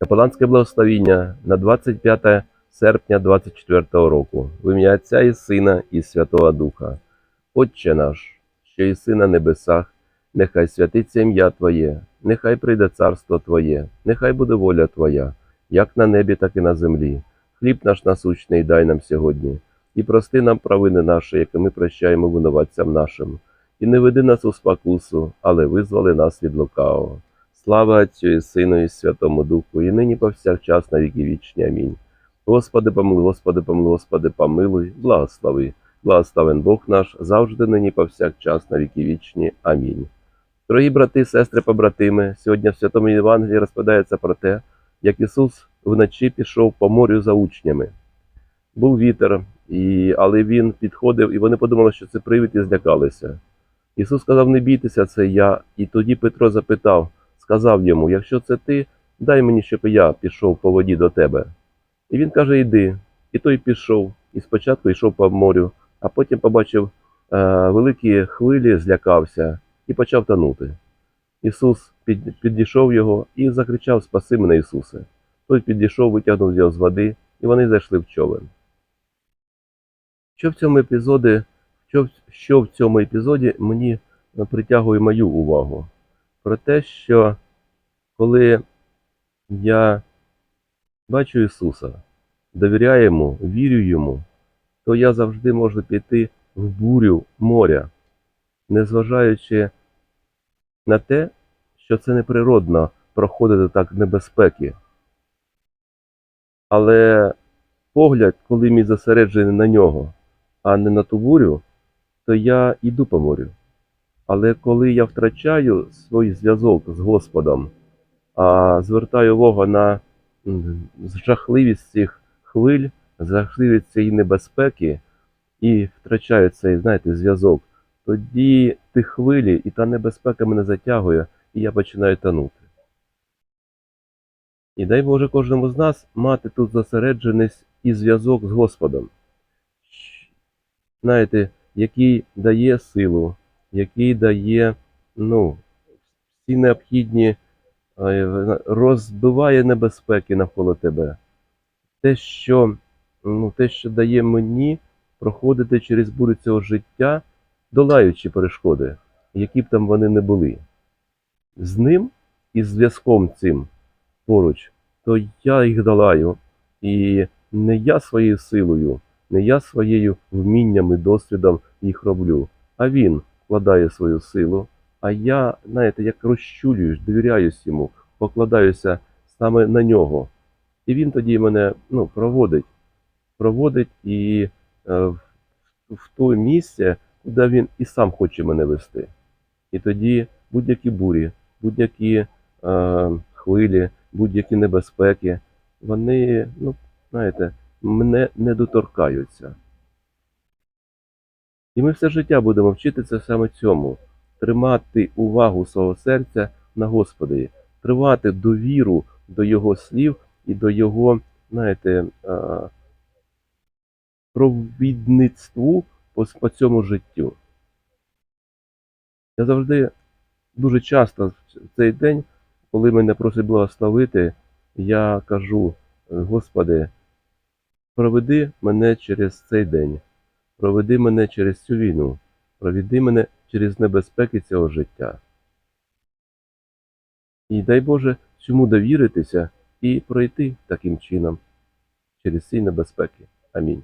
Капеланське благословіння на 25 серпня 24 року. В ім'я Отця і Сина і Святого Духа. Отче наш, що єси на небесах, нехай святиться ім'я Твоє, нехай прийде царство Твоє, нехай буде воля Твоя, як на небі, так і на землі. Хліб наш насущний дай нам сьогодні, і прости нам провини наші, які ми прощаємо винуватцям нашим. І не веди нас у спокусу, але визволи нас від лукавого. Слава Отцю і Сину і Святому Духу, і нині повсякчас на віки вічні. Амінь. Господи помилуй, Господи помилуй, Господи помилуй, благослови. Благословен Бог наш, завжди нині повсякчас на віки вічні. Амінь. Дорогі брати, сестри, побратими, сьогодні в Святому Євангелії розповідається про те, як Ісус вночі пішов по морю за учнями. Був вітер, і, але він підходив, і вони подумали, що це привид і злякалися. Ісус сказав: Не бійтеся, це я. І тоді Петро запитав, сказав йому: Якщо це ти, дай мені, щоб я пішов по воді до тебе. І він каже: Йди. І той пішов, і спочатку йшов по морю, а потім побачив е, великі хвилі, злякався і почав тонути. Ісус під, підійшов його і закричав: Спаси мене, Ісусе. Той підійшов, витягнув його з води, і вони зайшли в човен. Що в цьому епізоді, що, що в цьому епізоді мені е, притягує мою увагу? Про те, що коли я бачу Ісуса, довіряю йому, вірю йому, то я завжди можу піти в бурю моря, незважаючи на те, що це неприродно проходити так небезпеки. Але погляд, коли мій зосереджений на нього, а не на ту бурю, то я йду по морю. Але коли я втрачаю свій зв'язок з Господом, а звертаю увагу на жахливість цих хвиль, жахливість цієї небезпеки і втрачаю цей, знаєте, зв'язок, тоді ті хвилі і та небезпека мене затягує, і я починаю тонути. І дай Боже кожному з нас мати тут зосередженість і зв'язок з Господом. Знаєте, який дає силу, який дає ну, всі необхідні, е, розбиває небезпеки навколо тебе. Те, що, ну, те, що дає мені проходити через бурю цього життя, долаючи перешкоди, які б там вони не були. З ним і зв'язком цим поруч, то я їх долаю. І не я своєю силою, не я своєю вмінням і досвідом їх роблю, а він вкладає свою силу. А я, знаєте, як розчулююсь, довіряюсь йому, покладаюся саме на нього. І він тоді мене ну, проводить, проводить і е, в, в то місце, куди він і сам хоче мене вести. І тоді будь-які бурі, будь-які е, хвилі, будь-які небезпеки, вони, ну, знаєте, мене не доторкаються. І ми все життя будемо вчитися саме цьому, тримати увагу свого серця на Господи, тривати довіру до Його слів і до Його, знаєте, провідництву по, по цьому життю. Я завжди дуже часто в цей день, коли мене просять благословити, я кажу, Господи, проведи мене через цей день, проведи мене через цю війну, проведи мене через небезпеки цього життя. І дай Боже цьому довіритися і пройти таким чином через ці небезпеки. Амінь.